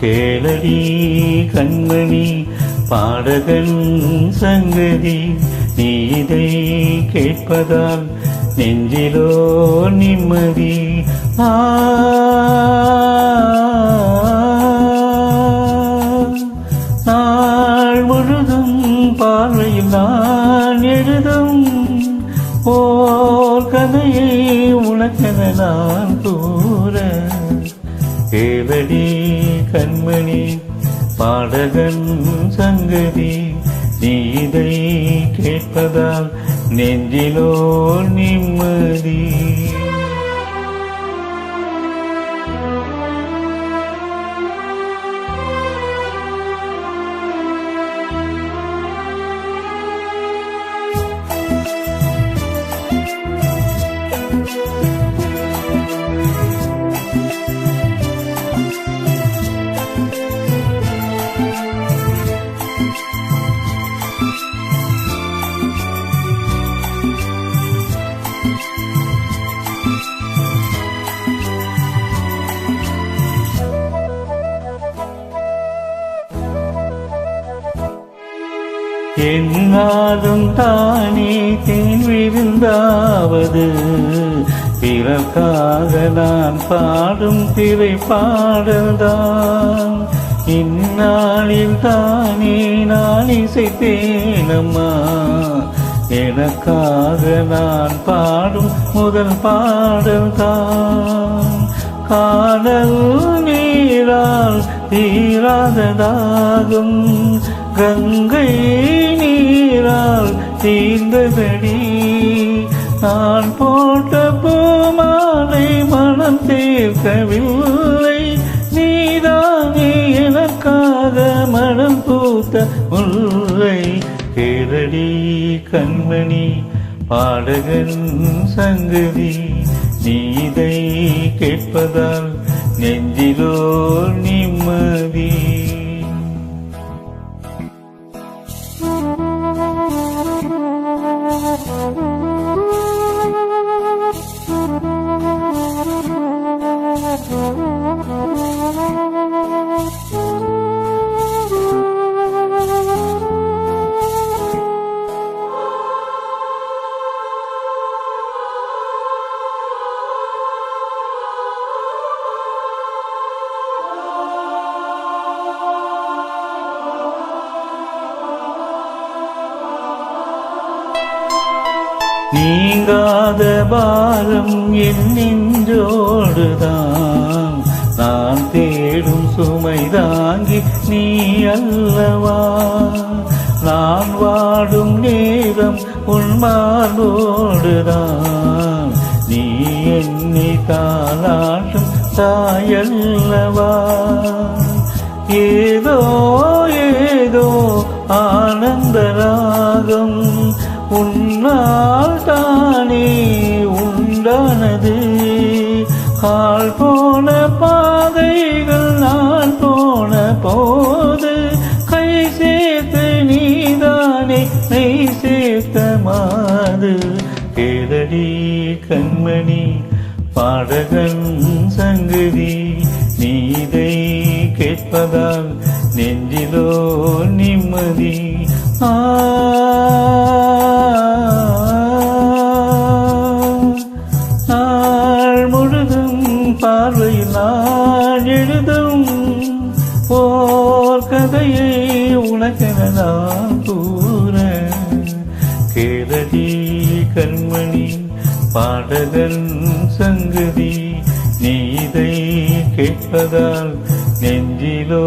கேளடி கண்மணி பாடகன் சங்கதி நீ இதை கேட்பதால் நெஞ்சிலோ நிம்மதி. ஆ. நாள் முழுதும் பார்வையில் நான் எழுதும் போர் கதையை உனக்கென நான் கூற. கேளடி கண்மணி பாடகன் சங்கதி நீ இதை கேட்பதால் நெஞ்சிலோ நிம்மதி என்னாலும் தானே தேன் விருந்தாவது. பிறக்காக நான் பாடும் திரை பாடல்தான் இந்நாளில் தானே நான் இசைத்தேனம்மா எனக்காக நான் பாடும் முதல் பாடல்தான் காதல் நீரால் தீராததாகும். கங்கை தீர்ந்ததடி. நான் போட்ட பூமாலை மனம் தீர்க்கவில்லை. நீதானே எனக்காக மனம் பூத்த முல்லை. கேளடி கண்மணி பாடகன் சங்கதி நீதை கேட்பதால் நெஞ்சிலோ நீங்காத பாரம் என் நெஞ்சோடுதான். நான் தேடும் சுமை தாங்கி நீ அல்லவா? நான் வாடும் நேரம் உன் நீ என்னை தாளாட்டும் தாயல்லவா? ஏ ஆள் போன பாதைகள் நான் போன போது கை சேர்த்து நீதானே நெய் சேர்த்த மாது. கேதடி கண்மணி பாடகன் சங்கதி நீதை கேட்பதால் நெஞ்சிலோ நிம்மதி. ஆ நான் எழுதும் ஓர் கதையை உனக்கென நான் கூற. கேளடி கண்மணி பாடகன் சங்கதி நீ இதை கேட்பதால் நெஞ்சிலோ